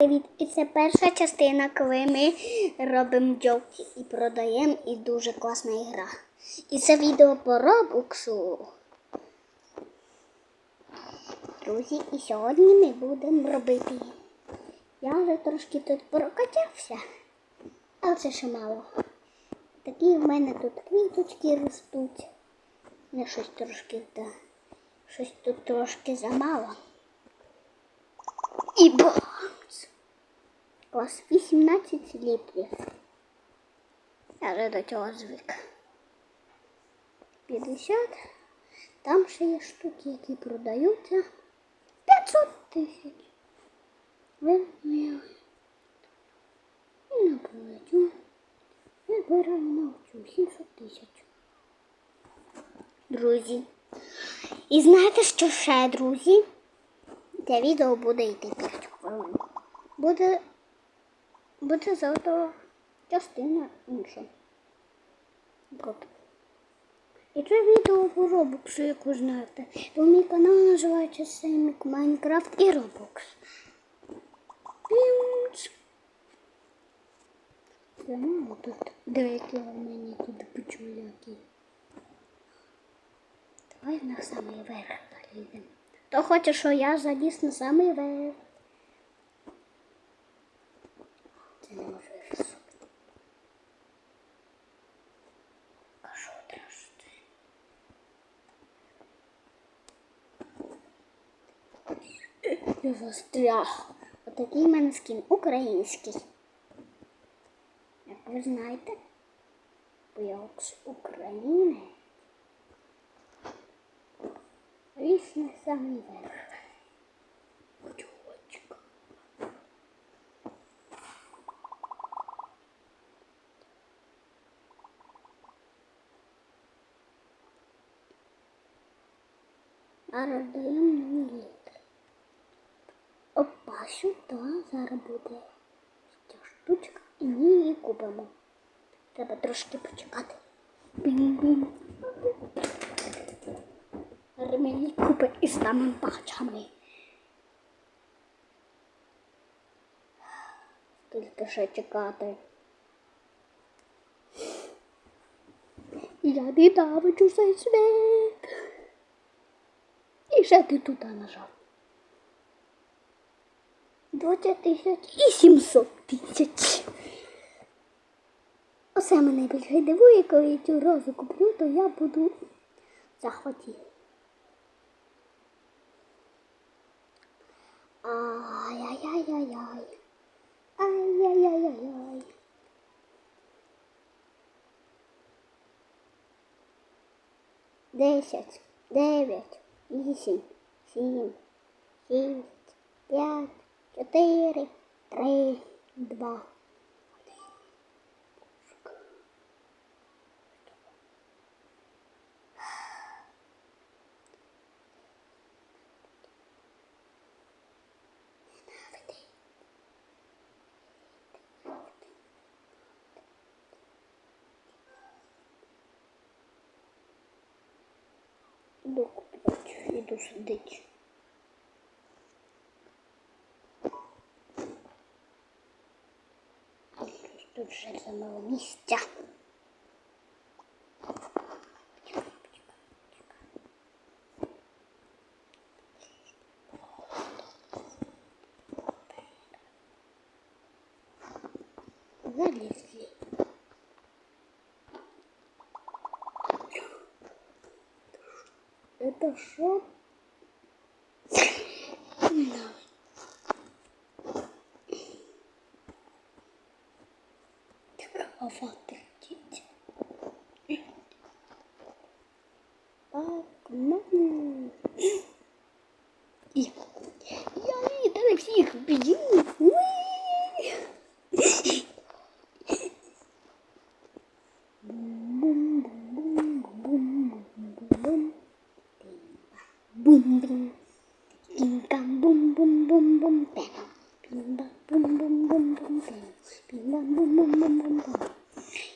Привіт! І це перша частина, коли ми робимо джоки і продаємо, і дуже класна ігра. І це відео по робоксу. Друзі, і сьогодні ми будемо робити. Я вже трошки тут прокачався, але це ще мало. Такі в мене тут квіточки ростуть. Не щось трошки, да. щось тут трошки замало. І бамс! Клас 18 літрів. Я вже до цього звик. 50. Там ще є штуки, які продаються. 500 тисяч. Ви не не продаю. Я збираю на оцю 700 тисяч. Друзі. І знаєте, що ще, друзі? Це відео буде йти 5 хвилин. Буде, буде завтра частина інша. От. І це відео по Робоксу, як ви знаєте. Бо мій канал називається Семік Майнкрафт і Робокс. Пімц. Я мало тут деякі у мене тут печуляки. Давай на самий верх поліземо. Хто хоче, що я заліз на самий верх. Це не може рисувати. Кажу трашти. Я застряг. Отакий в мене скін український. Як ви знаєте, бо я з України. Ліс на самий верх. Чувачка. А роздаємо мені сюди зараз буде ця штучка і ми її купимо. Треба трошки почекати. Ремені купи із самим пачами. Скільки ще чекати. Я ненавиджу цей світ. І ще ти туди нажав. 20 тисяч і 700 тисяч. Оце мене більше дивує, коли я цю розу куплю, то я буду захваті. Ай-яй-яй-яй-яй. Ай-яй-яй-яй-яй. Десять, дев'ять, вісім, сім, шість, п'ять, чотири, три, два. Іду купувати, іду сидити. Тут вже замало місця. Залезли. Это что? Аватар Бум-бум. Пімбам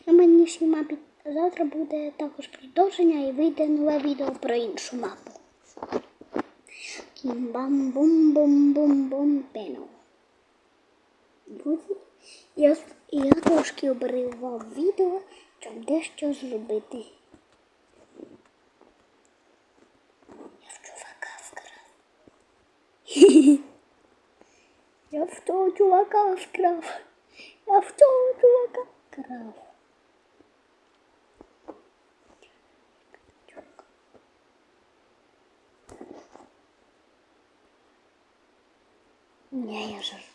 манішній мапі завтра буде також продовження і вийде нове відео про іншу мапу. Кім-бам бум-бум-бум-бум. Пенам. Друзі, я, я трошки обривав відео, щоб дещо зробити. Я в чувака вкрав. Я в того чувака вкрав. Я в того чувака вкрав. Ні, я жартую.